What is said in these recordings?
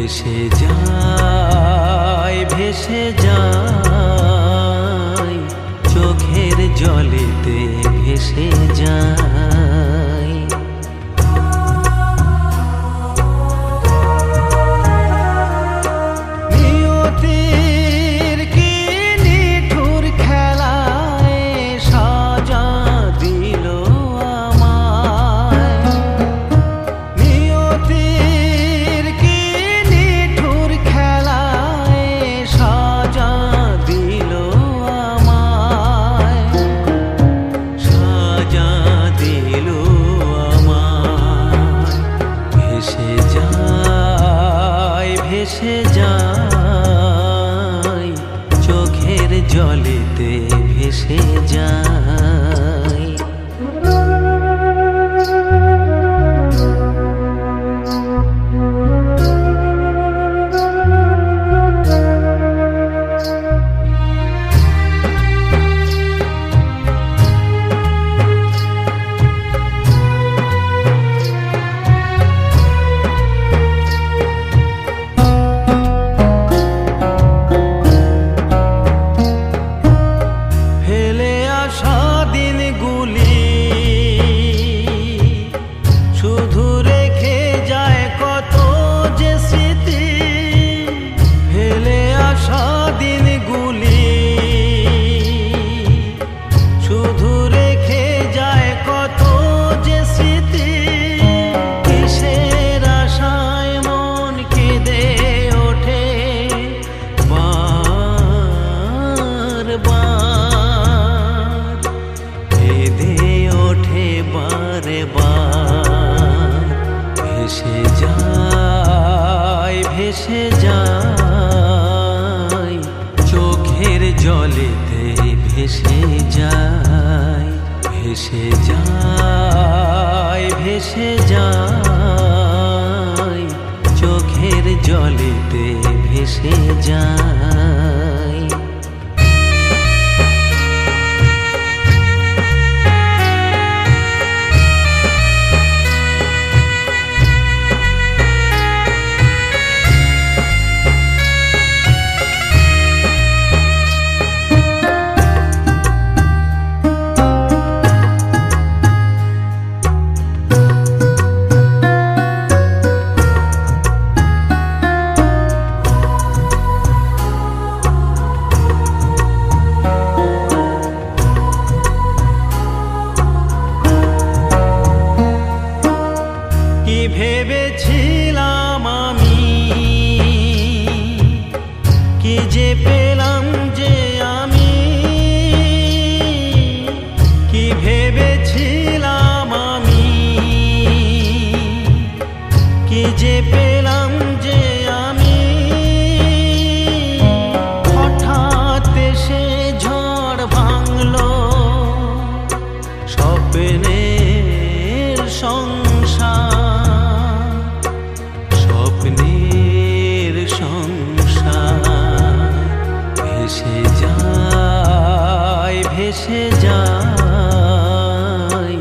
ভেসে যায় ভেসে যায়। চোখের জলেতে ভেসে যায়। ভেসে যায় বারে বার ভেসে যায় ভেসে যায়, চোখের জলেতে ভেসে যায় ভেসে যায় ভেসে যায়, চোখের জলেতে ভেসে যায়। যে পেলাম। ভেসে যায়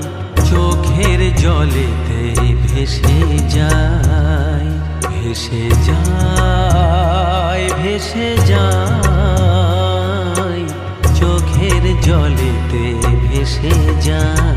চোখের জলেতে ভেসে যায় ভেসে যায় ভেসে যায় চোখের জলেতে ভেসে যায়।